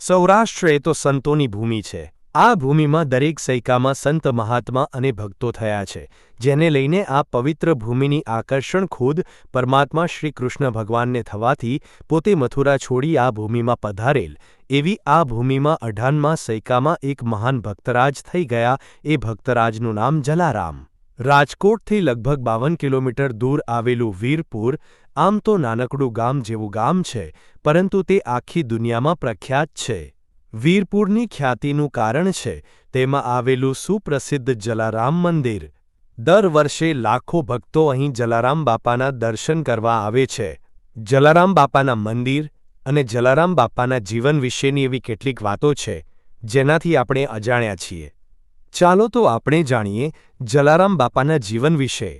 સૌરાષ્ટ્ર એ તો સંતોની ભૂમિ છે. આ ભૂમિમાં દરેક સૈકામાં સંત મહાત્મા અને ભક્તો થયા છે, જેને લઈને આ પવિત્ર ભૂમિની આકર્ષણ ખુદ પરમાત્મા શ્રી કૃષ્ણ ભગવાનને થવાથી પોતે મથુરા છોડી આ ભૂમિમાં પધારેલ, એવી આ ભૂમિમાં અઢાનમાં સૈકામાં એક મહાન ભક્તરાજ થઈ ગયા એ ભક્તરાજનું નામ જલારામ. રાજકોટથી લગભગ બાવન કિલોમીટર દૂર આવેલું વીરપુર આમ તો નાનકડું ગામ જેવું ગામ છે, પરંતુ તે આખી દુનિયામાં પ્રખ્યાત છે. વીરપુરની ખ્યાતિનું કારણ છે, તેમાં આવેલું સુપ્રસિદ્ધ જલારામ મંદિર. દર વર્ષે લાખો ભક્તો અહીં જલારામ બાપાના દર્શન કરવા આવે છે. જલારામ બાપાના મંદિર અને જલારામ બાપાના જીવન વિશેની એવી કેટલીક વાતો છે, જેનાથી આપણે અજાણ્યા છીએ. ચાલો તો આપણે જાણીએ જલારામ બાપાના જીવન વિશે.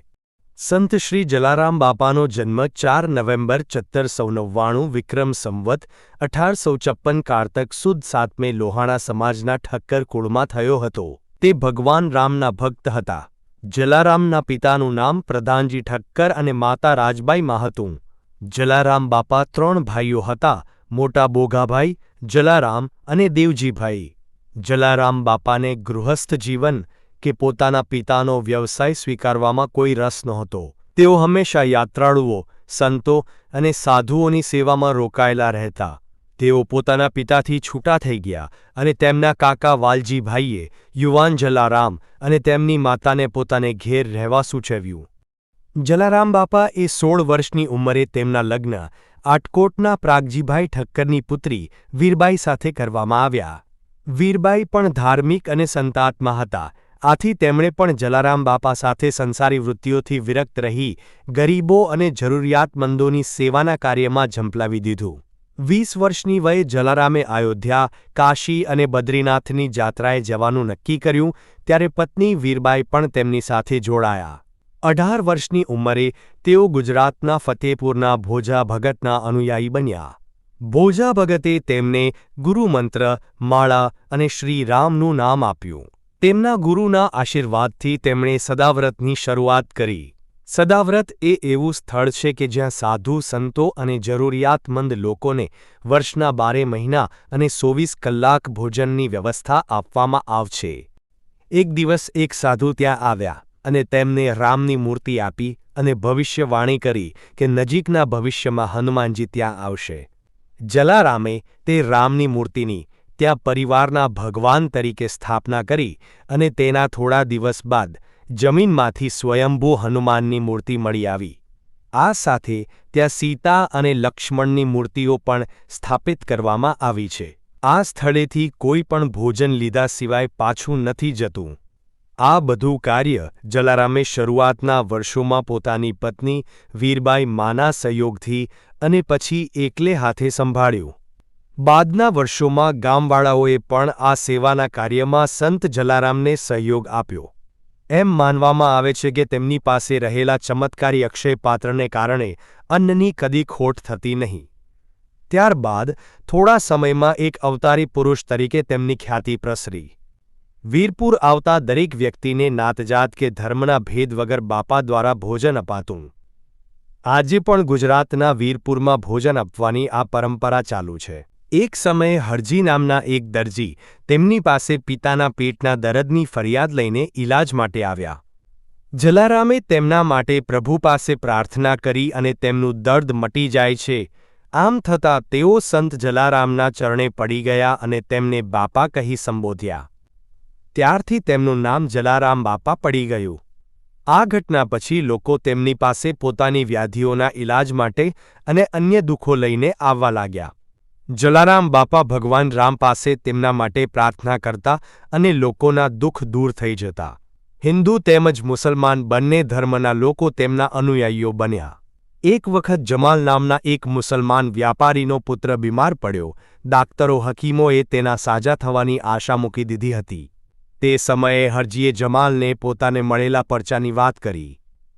સંત શ્રી જલારામ બાપાનો જન્મ ચાર નવેમ્બર ચત્તરસો નવ્વાણું વિક્રમ સંવત અઢારસો છપ્પન કારતક સુદ સાતમે લોહાણા સમાજના ઠક્કર કુળમાં થયો હતો. તે ભગવાન રામના ભક્ત હતા. જલારામના પિતાનું નામ પ્રધાનજી ઠક્કર અને માતા રાજબાઈમાં હતું. જલારામ બાપા ત્રણ ભાઈઓ હતા, મોટા બોઘાભાઈ જલારામ અને દેવજીભાઈ. જલારામ બાપાને ગૃહસ્થ જીવન કે પોતાના પિતાનો વ્યવસાય સ્વીકારવામાં કોઈ રસ નહોતો. તેઓ હંમેશા યાત્રાળુઓ, સંતો અને સાધુઓની સેવામાં રોકાયેલા રહેતા. તેઓ પોતાના પિતાથી છૂટા થઈ ગયા અને તેમના કાકા વાલજીભાઈએ યુવાન જલારામ અને તેમની માતાને પોતાને ઘેર રહેવા સૂચવ્યું. જલારામ બાપા એ સોળ વર્ષની ઉંમરે તેમના લગ્ન આટકોટના પ્રાગજીભાઈ ઠક્કરની પુત્રી વીરબાઈ સાથે કરવામાં આવ્યા. વીરબાઈ પણ ધાર્મિક અને સંતાત્મા હતા. આથી તેમણે પણ જલારામ બાપા સાથે સંસારી વૃત્તિઓથી વિરક્ત રહી, ગરીબો અને જરૂરિયાતમંદોની સેવાના કાર્યમાં ઝંપલાવી દીધું. વીસ વર્ષની વયે જલારામે અયોધ્યા, કાશી અને બદ્રીનાથની જાત્રાએ જવાનું નક્કી કર્યું, ત્યારે પત્ની વીરબાઈ પણ તેમની સાથે જોડાયા. અઢાર વર્ષની ઉંમરે તેઓ ગુજરાતના ફતેપુરના ભોજા ભગતના અનુયાયી બન્યા. ભોજા ભગતે તેમને ગુરુમંત્ર, માળા અને શ્રીરામનું નામ આપ્યું. તેમના ગુરુના આશીર્વાદથી તેમણે સદાવ્રતની શરૂઆત કરી. સદાવ્રત એ એવું સ્થળ છે કે જ્યાં સાધુ, સંતો અને જરૂરિયાતમંદ લોકોને વર્ષના બારે મહિના અને ચોવીસ કલાક ભોજનની વ્યવસ્થા આપવામાં આવશે. એક દિવસ એક સાધુ ત્યાં આવ્યા અને તેમને રામની મૂર્તિ આપી અને ભવિષ્યવાણી કરી કે નજીકના ભવિષ્યમાં હનુમાનજી ત્યાં આવશે. જલારામે તે રામની મૂર્તિની ત્યાં પરિવારના ભગવાન તરીકે સ્થાપના કરી અને તેના થોડા દિવસ બાદ જમીનમાંથી સ્વયંભૂ હનુમાનની મૂર્તિ મળી આવી. આ સાથે ત્યાં સીતા અને લક્ષ્મણની મૂર્તિઓ પણ સ્થાપિત કરવામાં આવી છે. આ સ્થળેથી કોઈ પણ ભોજન લીધા સિવાય પાછું નથી જતું. આ બધું કાર્ય જલારામે શરૂઆતના વર્ષોમાં પોતાની પત્ની વીરબાઈ માના સહયોગથી અને પછી એકલે હાથે સંભાળ્યું. બાદના વર્ષોમાં ગામવાળાઓએ પણ આ સેવાના કાર્યમાં સંત જલારામને સહયોગ આપ્યો. એમ માનવામાં આવે છે કે તેમની પાસે રહેલા ચમત્કારી અક્ષયપાત્રને કારણે અન્નની કદી ખોટ થતી નહીં. ત્યારબાદ થોડા સમયમાં એક અવતારી પુરુષ તરીકે તેમની ખ્યાતિ પ્રસરી. વીરપુર આવતા દરેક વ્યક્તિને નાતજાત કે ધર્મના ભેદ વગર બાપા દ્વારા ભોજન અપાતું. આજે પણ ગુજરાતના વીરપુરમાં ભોજન આપવાની આ પરંપરા ચાલુ છે. એક સમયે હરજી નામના એક દરજી તેમની પાસે પિતાના પેટના દરદની ફરિયાદ લઈને ઈલાજ માટે આવ્યા. જલારામે તેમના માટે પ્રભુ પાસે પ્રાર્થના કરી અને તેમનું દર્દ મટી જાય છે. આમ થતાં તેઓ સંત જલારામના ચરણે પડી ગયા અને તેમને બાપા કહી સંબોધ્યા. ત્યારથી તેમનું નામ જલારામ બાપા પડી ગયું. આ ઘટના પછી લોકો તેમની પાસે પોતાની વ્યાધિઓના ઇલાજ માટે અને અન્ય દુઃખો લઈને આવવા લાગ્યા. જલારામ બાપા ભગવાન રામ પાસે તેમના માટે પ્રાર્થના કરતા અને લોકોના દુઃખ દૂર થઈ જતા. હિન્દુ તેમજ મુસલમાન બંને ધર્મના લોકો તેમના અનુયાયીઓ બન્યા. એક વખત જમાલ નામના એક મુસલમાન વ્યાપારીનો પુત્ર બીમાર પડ્યો. ડાક્ટરો હકીમોએ તેના સાજા થવાની આશા મૂકી દીધી હતી. તે સમયે હરજીએ જમાલને પોતાને મળેલા પરચાની વાત કરી.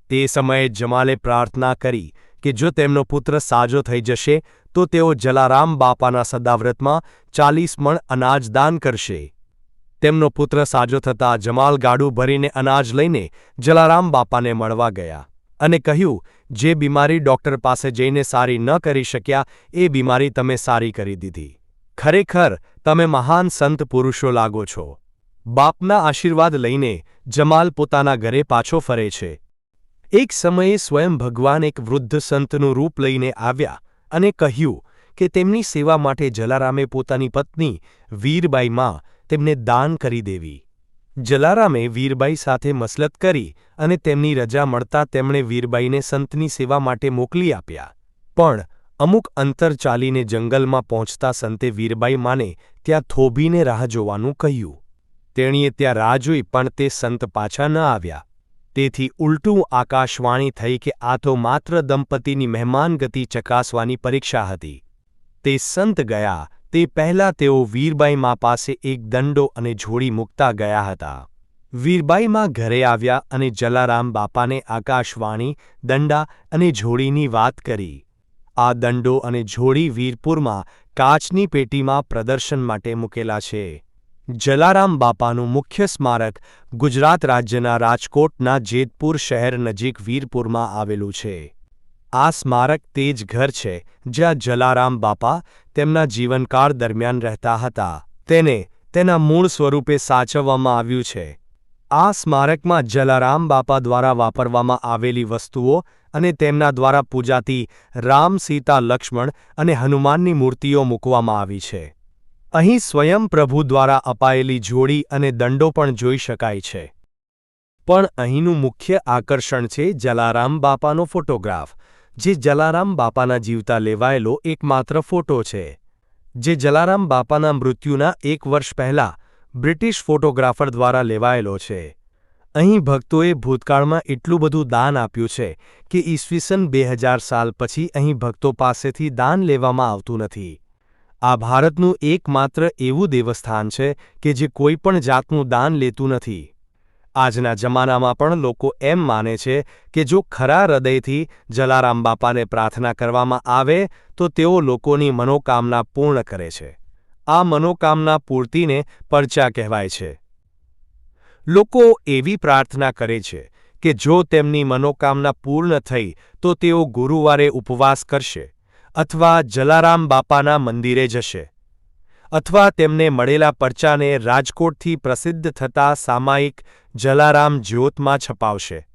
તે સમયે જમાલે પ્રાર્થના કરી કે જો તેમનો પુત્ર સાજો થઈ જશે, તો તેઓ જલારામ બાપાના સદાવ્રતમાં ચાલીસ મણ અનાજ દાન કરશે. તેમનો પુત્ર સાજો થતાં જમાલ ગાડું ભરીને અનાજ લઈને જલારામ બાપાને મળવા ગયા અને કહ્યું, જે બીમારી ડૉક્ટર પાસે જઈને સારી ન કરી શક્યા, એ બીમારી તમે સારી કરી દીધી. ખરેખર, તમે મહાન સંત પુરુષો લાગો છો. બાપના આશીર્વાદ લઈને જમાલ પોતાના ઘરે પાછો ફરે છે. એક સમયે સ્વયં ભગવાન એક વૃદ્ધ સંતનું રૂપ લઈને આવ્યા અને કહ્યું કે તેમની સેવા માટે જલારામે પોતાની પત્ની વીરબાઈ માં તેમને દાન કરી દેવી. જલારામે વીરબાઈ સાથે મસલત કરી અને તેમની રજા મળતા તેમણે વીરબાઈને સંતની સેવા માટે મોકલી આપ્યા. પણ અમુક અંતર ચાલીને જંગલમાં પહોંચતા સંતે વીરબાઈ માને ત્યાં થોભીને રાહ જોવાનું કહ્યું. તેણીએ ત્યાં રાહ જોઈ પણ તે સંત પાછા ન આવ્યા. તેથી ઉલટું આકાશવાણી થઈ કે આ તો માત્ર દંપતીની મહેમાન ગતિ ચકાસવાની પરીક્ષા હતી. તે સંત ગયા, તે પહેલા તેઓ વીરબાઈમાં પાસે એક દંડો અને જોડી મૂકતા ગયા હતા. વીરબાઈમાં ઘરે આવ્યા અને જલારામ બાપાને આકાશવાણી, દંડા અને જોડીની વાત કરી. આ દંડો અને જોડી વીરપુરમાં કાચની પેટીમાં પ્રદર્શન માટે મૂકેલા છે. જલારામ બાપાનું મુખ્ય સ્મારક ગુજરાત રાજ્યના રાજકોટના જેતપુર શહેર નજીક વીરપુરમાં આવેલું છે. આ સ્મારક તે જ ઘર છે જ્યાં જલારામ બાપા તેમના જીવનકાળ દરમિયાન રહેતા હતા. તેને તેના મૂળ સ્વરૂપે સાચવવામાં આવ્યું છે. આ સ્મારકમાં જલારામ બાપા દ્વારા વાપરવામાં આવેલી વસ્તુઓ અને તેમના દ્વારા પૂજાતી રામ, સીતા, લક્ષ્મણ અને હનુમાનની મૂર્તિઓ મૂકવામાં આવી છે. અહીં સ્વયં પ્રભુ દ્વારા અપાયેલી જોડી અને દંડો પણ જોઈ શકાય છે. પણ અહીંનું મુખ્ય આકર્ષણ છે જલારામ બાપાનો ફોટોગ્રાફ, જે જલારામ બાપાના જીવતા લેવાયેલો એકમાત્ર ફોટો છે. જે જલારામ બાપાના મૃત્યુના એક વર્ષ પહેલા બ્રિટિશ ફોટોગ્રાફર દ્વારા લેવાયેલો છે. અહીં ભક્તોએ ભૂતકાળમાં એટલું બધું દાન આપ્યું છે કે ઈસવીસન બે હજાર સાલ પછી અહીં ભક્તો પાસેથી દાન લેવામાં આવતું નથી. આ ભારતનું એકમાત્ર એવું દેવસ્થાન છે કે જે કોઈ પણ જાતનું દાન લેતું નથી. આજના જમાનામાં પણ લોકો એમ માને છે કે જો ખરા હૃદયથી જલારામ બાપાને પ્રાર્થના કરવામાં આવે, તો તેઓ લોકોની મનોકામના પૂર્ણ કરે છે. આ મનોકામના પૂર્તિને પરચા કહેવાય છે. લોકો એવી પ્રાર્થના કરે છે કે જો તેમની મનોકામના પૂર્ણ થઈ, તો તેઓ ગુરુવારે ઉપવાસ કરશે. અથવા જલારામ બાપાના મંદિરે જશે. અથવા તેમને મળેલા પરચાને રાજકોટથી પ્રસિદ્ધ થતા સામાયિક જલારામ જ્યોતમાં છપાવશે.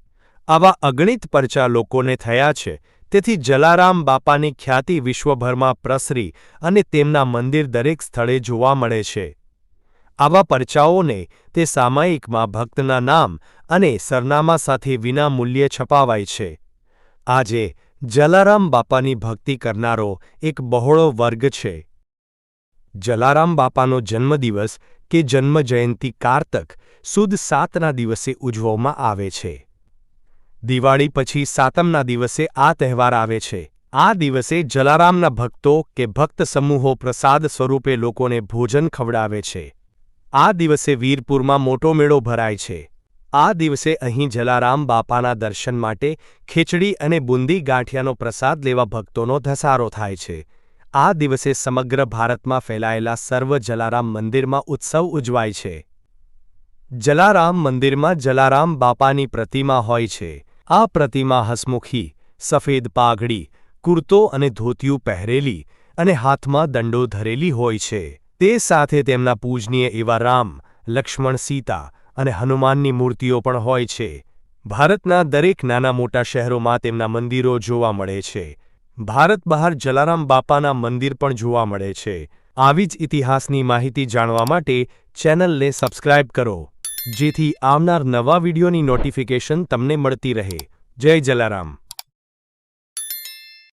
આવા અગણિત પરચા લોકોને થયા છે, તેથી જલારામ બાપાની ખ્યાતિ વિશ્વભરમાં પ્રસરી અને તેમના મંદિર દરેક સ્થળે જોવા મળે છે. આવા પરચાઓને તે સામાયિકમાં ભક્તના નામ અને સરનામા સાથે વિના મૂલ્યે છપાવાય છે. આજે જલારામ બાપાની ભક્તિ કરનારો એક બહોળો વર્ગ છે. જલારામ બાપાનો જન્મદિવસ કે જન્મજયંતિ કારતક સુદ સાતના દિવસે ઉજવવામાં આવે છે. દિવાળી પછી સાતમના દિવસે આ તહેવાર આવે છે. આ દિવસે જલારામના ભક્તો કે ભક્ત સમૂહો પ્રસાદ સ્વરૂપે લોકોને ભોજન ખવડાવે છે. આ દિવસે વીરપુરમાં મોટો મેળો ભરાય છે. આ દિવસે અહીં જલારામ બાપાના દર્શન માટે ખીચડી અને બુંદી ગાંઠિયાનો પ્રસાદ લેવા ભક્તોનો ધસારો થાય છે. આ દિવસે સમગ્ર ભારતમાં ફેલાયેલા સર્વ જલારામ મંદિરમાં ઉત્સવ ઉજવાય છે. જલારામ મંદિરમાં જલારામ બાપાની પ્રતિમા હોય છે. આ પ્રતિમા હસમુખી, સફેદ પાઘડી, કુર્તો અને ધોતિયું પહેરેલી અને હાથમાં દંડો ધરેલી હોય છે. તે સાથે તેમના પૂજનીય એવા રામ, લક્ષ્મણ સીતા અને હનુમાનની મૂર્તિઓ પણ હોય છે. ભારતના દરેક નાના મોટા શહેરોમાં તેમના મંદિરો જોવા મળે છે. ભારત બહાર જલારામ બાપાના મંદિર પણ જોવા મળે છે. આવી જ ઇતિહાસની માહિતી જાણવા માટે ચેનલને સબસ્ક્રાઇબ કરો. જેથી આવનાર નવા વિડીયોની નોટિફિકેશન તમને મળતી રહે. જય જલારામ.